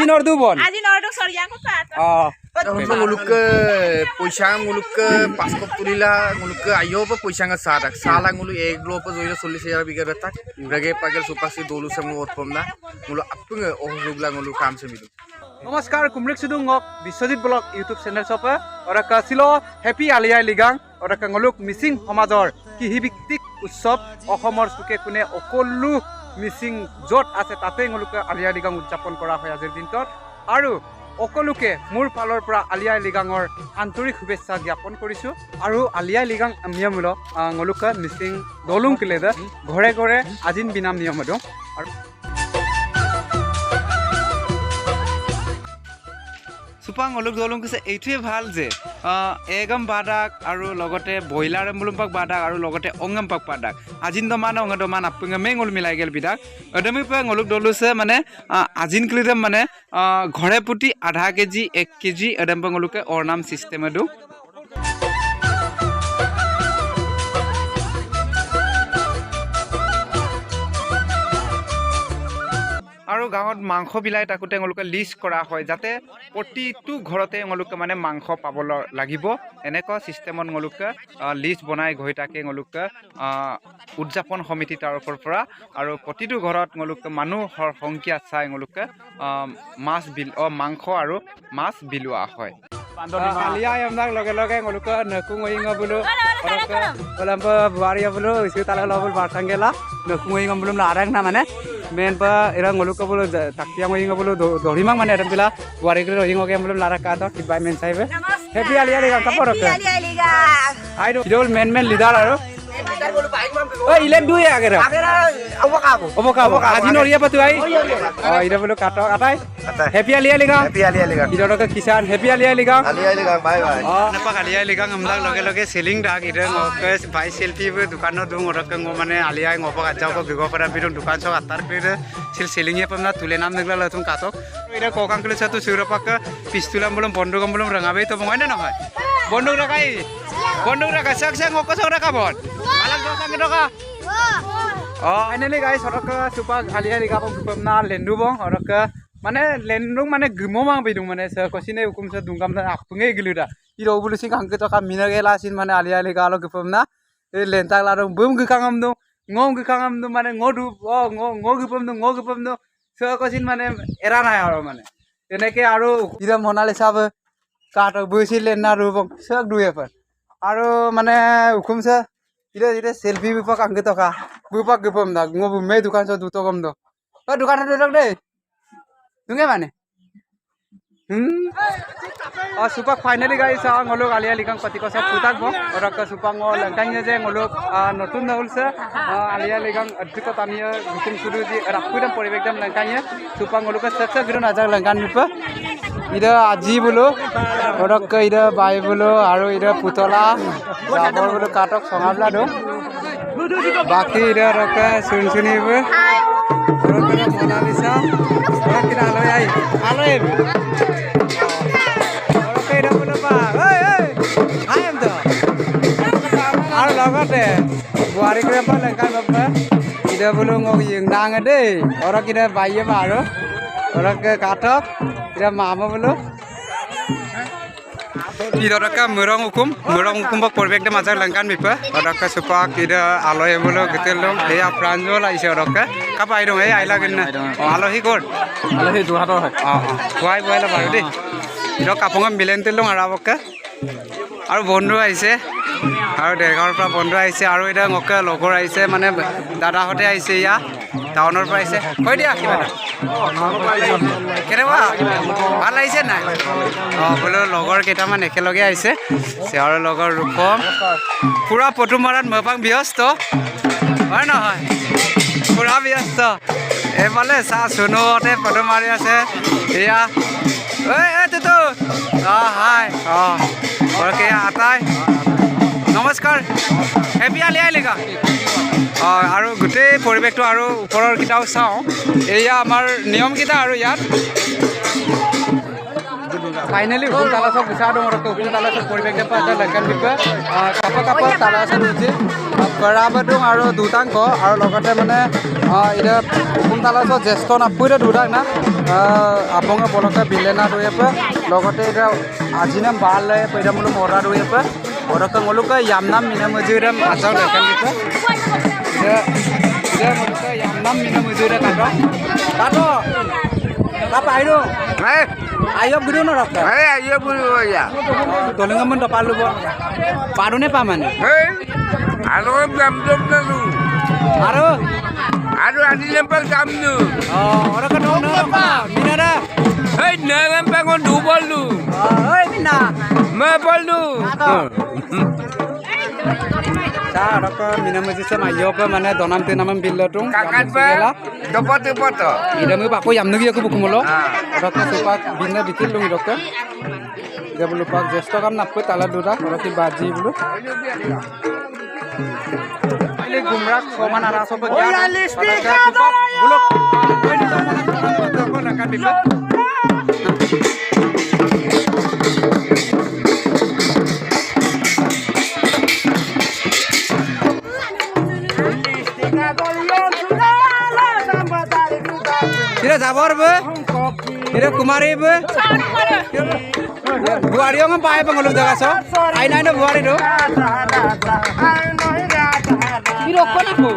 আজি নৰদু বন আজি Untuk nguluk ke poisang nguluk ke paspor tulila nguluk ke ayo pa poisang sada sala ngulu ek lo pa zoira solli se bigar betak rage pagal supasi dolu se mu otpom na ngulu apung oh jugla ngulu kam se midu নমস্কাৰ কুমৰিক চুডুঙক Biswajit blog YouTube channel চপে অৰকা ছিল happy আলিয়াই Ligang অৰকা ngoluk Mising সমাজৰ কৃষিভিত্তিক উৎসৱ অসমৰ চুকে কোণে সকলো মিচিং য'ত আছে তাতেই ngoluk আলিয়াই লিগাং উদযাপন কৰা হয় আজিৰ দিনটোত। আৰু সকলোকে মোৰ ফালৰ পৰা আলিয়াই লিগাঙৰ আন্তৰিক শুভেচ্ছা জ্ঞাপন কৰিছোঁ। আৰু আলিয়াই লিগাং নিয়মূল ngoluk মিচিং দলুং কিলে ঘৰে ঘৰে আজিন বিনাম নিয়ম আৰু চুপাং অলুক জলুং কৈছে, এইটোৱে ভালো যে এগম বাদাক আৰু লগতে ব্ৰইলাৰ এম্বুলুম্পাক বাদাক আৰু লগতে অংগম্পাক বাদাক। আজিন দমান, অংগ দমান আপুঙে মেঙুল মিলাই গেল বিদাক। অদমি পৰা অলুক দলুছে মানে আজিন ক্লিদম মানে ঘৰে প্ৰতি আধা কেজি, এক কেজি এদম পৰা অলুকে অৰ্নাম ছিষ্টেমে দিওঁ আৰু গাঁৱত মাংস বিলাই থাকোঁতে এওঁলোকে লিষ্ট কৰা হয় যাতে প্ৰতিটো ঘৰতে এওঁলোকে মানে মাংস পাব লাগিব। এনেকুৱা ছিষ্টেমত এওঁলোকে লিষ্ট বনাই গৈ থাকে এওঁলোকে উদযাপন সমিতি তৰফৰ পৰা। আৰু প্ৰতিটো ঘৰত এওঁলোকে মানুহৰ সংখ্যা চাই এওঁলোকে মাছ বিল অ মাংস আৰু মাছ বিলোৱা হয়। লগে লগে বোলো বুৱাৰী বোলো ইছু তালে লবল বাৰচাংগেলা নকুং অয়িঙ বোলো আৰেং না মানে। মেন pa irang ngulu ka bulu taktiang nging bulu dorimang mana adam bila wari kilo ing oke belum lara ka to tibay men saibe happy ali ali ka poro ka ai do idol men men lidar aro oh ilen du ya agera obo ka obo aji noria patu ai oh ida bulu kato atai happy ali ali ka happy ali ali idol ka kisan happy ali ali ka ali ali bye bye oh napa kali ali ka ngamdak lage lage selling dak ida ngoke bai selfie bu dukan no dung orak ngo mane ali ai ngopo ka jaw ko bigo para bidung dukan so atar kire sil selling ye pamna tule nam negla la tung katok ida kokang kile satu surapak pistulam belum bondugam belum rangabe to অলি গাইপাক আলি আপামনা লেণ্ডু বং সৰকে মানে লেন্দুক মানে মাং P দিওঁ মানে চৰ Cochin মিনাকে Lachin মানে আলি আলি গা গিপাম না লেনাক laddoo broom গীখাঙাম দে গীখাঙাম দে মানে গু অ গিপাম দে গিপাম দে চিন মানে এৰা নাই আৰু মানে তেনেকে আৰু কি দাম ভনালি চাব কাহঁতক বৈচি লেণ্ড না বওঁ চক দুই এপ আৰু মানে হুকুম চ ইদা ইদা সেলফি বিপক আঙ্কে টকা বিপক গিপম দা ngবু মে দোকান চ দুটো কম দো ও দোকানে দোক দেই Đúng মানে Hmm. Oh, supak finally guys, ah, ngolok alia likang pati ko sa putak bo. Ora ka supang ngol langkangnya je ngolok ah, নতুন নহল সে আলিয়া লিগাং অধিক তামিয়া হুকুম শুরু দি রাখুদাম পরিবেকদাম langkangnya supang ngolok sa sa গিরন আজাক langkan Nipa ইদা আজি বলো ওরক ইদা বাই বলো আৰু ইদা পুতলা জাবৰ বলো কাটক সঙাবলা দো বাকি ইদা রক শুন ওরক মনালিসা ওরক কিনা আলয় আই আলয় ওরক ইদা বলো ঐ আই এম দো আৰু লগতে বোৱাৰী কৰি পৰা লেংকাৰ বাবা ইদা বোলো মোক ইং নাঙে দেই ওরক ইদা বাইয়ে বা আৰু ওরক কাটক ইদা মামা বোলো Idoraka murang hukum, murang hukum bak porbek de mazar langkan mipa. Odaka supak ida aloy bolo gitelong leya pranjol aise odaka. Kapa aidong ei aila genna. Alohi gor. ali du hato hai অ অ খুৱাই বুৱাই ল'বা আৰু দেই এতিয়া কাপোৰ মিলেন তেল আৰাবকে আৰু বন্ধু আহিছে আৰু দেৰগাঁৱৰ পৰা বন্ধু আহিছে আৰু এতিয়া মোকে লগৰ আহিছে মানে দাদাহঁতে আহিছে ইয়া টাউনৰ পৰা আহিছে। কৈ দিয়া, কিবা এটা। ভালো লাগিছে নাই? অঁ, বোলো লগৰ কেইটামান একেলগে আহিছে। তেওঁৰ লগৰ ৰূপম। পূৰা ফটো মৰাত মপাং ব্যস্ত। হয় নহয়? পূৰা ব্যস্ত। এইফালে চা, চুনুহঁতে ফটো মাৰি আছে। এয়া। ঐ এই তুতু অঁ, হাই। অঁ আটাই। হেপী আলি আইলিকা অঁ আৰু গোটেই পৰিৱেশটো আৰু ওপৰৰ কেইটাও চাওঁ। এয়া আমাৰ নিয়মকেইটা আৰু ইয়াত। ফাইনেলি হুকুম তালাচক গুচা দong orang হুকুম তালাচক পৰিৱেশ লেংকান বিষয়ে। কাপৰ কাপৰ তালাচক উঠি বৰা বাদুং আৰু দুটাংক, আৰু লগতে মানে এতিয়া হুকুম তালাচত জ্যেষ্ঠ নাপুৰে দুডাক না। আপঙে বলকে বিলেনা ৰৈয়ে লগতে এতিয়া আজিনাম বাল লয় পইদা মোলো মৰা ৰৈয়ে বৰকে মোলোকে ইয়ামনাম মিনা মজুৰিৰে মাছৰ লেখেন দিছে এতিয়া এতিয়া মোলোকে ইয়ামনাম মিনা মজুৰিৰে কাটো কাটো কাপ আহিলো Hei, আয়ক গুৰু নৰকে hei, ayo bulu ya. দলিঙমন টপাল ল'ব পাৰোনে পা মানে Hei, anu jam jam dulu. আৰু Anu adi lempar jam dulu. অঁ অৰকে মিনা দা Hei, na lempar kon du bol lu. ঐ মিনা Ma bol lu. চা অৰকে মিনা মজিছে মাইয়কে মানে দনাম তেনাম বিল্লটো Kakat ba? Dapat dapat to. ইডামি পাকো ইয়ামনগি আকৌ বুকুমল Ah. অৰকে সুপাক ভিন্ন বিকিল লুং ইডকে যে বোলো পাক জ্যেষ্ঠ কাম নাপকৈ তালা দুটা অৰকি বাজি বোলো গুমৰাক ছমান আৰা সব বোলো কিরে Hira kumari bu. Buari yang apa ya pengeluh jaga so? Aina aina buari do. Biro kau bu?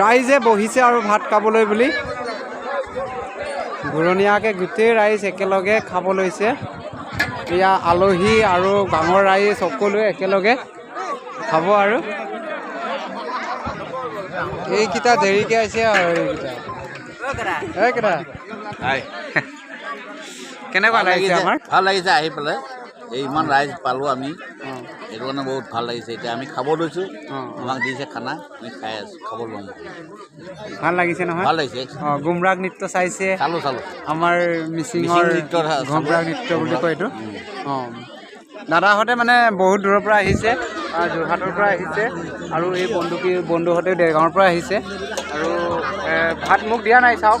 ৰাইজে বহিছে আৰু ভাত খাবলৈ বুলি। ঘূৰণীয়াকৈ গোটেই ৰাইজ একেলগে খাব লৈছে। এয়া আলহী আৰু গাঁৱৰ ৰাইজ সকলোৱে একেলগে খাব আৰু। এইকেইটা দেৰিকৈ আহিছে আৰু এইকেইটা। এইকেইটা। কেনেকুৱা লাগিছে আমাৰ? ভাল লাগিছে আহি পেলাই। এই ইমান ৰাইজ পালোঁ আমি। সেইটো কাৰণে বহুত ভালো লাগিছে। এতিয়া আমি খাব লৈছোঁ। আমাক দিছে খানা। আমি খাই আছোঁ। খাব ল'ম। ভালো লাগিছে নহয়? ভালো লাগিছে। অঁ গুমৰাগ নৃত্য চাইছে। চালোঁ চালোঁ। আমাৰ মিচিঙৰ মিচিং নৃত্যৰ হা- ঘোমৰাগ নৃত্য বুলি কয় এইটো। অঁ। দাদাহঁতে মানে বহুত দূৰৰ পৰা আহিছে যোৰহাটৰ পৰা আহিছে আৰু এই বন্ধুকী বন্ধুহঁতে দেৰগাঁৱৰ পৰা আহিছে। আৰু ভাত মোক দিয়া নাই চাওক।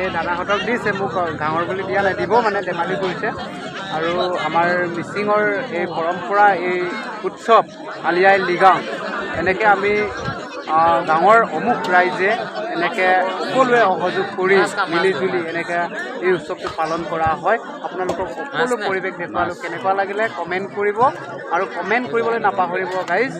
এই দাদাহঁতক দিছে মোক গাঁৱৰ বুলি দিয়া নাই দিব মানে ধেমালি কৰিছে। আৰু আমাৰ মিচিঙৰ এই পৰম্পৰা, এই উৎসৱ আলি আই লৃগাং, এনেকৈ আমি গাঁৱৰ অমুক ৰাইজে এনেকৈ সকলোৱে সহযোগ কৰি মিলি জুলি এনেকৈ এই উৎসৱটো পালন কৰা হয়। আপোনালোকক সকলো পৰিৱেশ দেখুৱালোঁ কেনেকুৱা লাগিলে, কমেণ্ট কৰিব আৰু কমেণ্ট কৰিবলৈ নাপাহৰিব গাইজ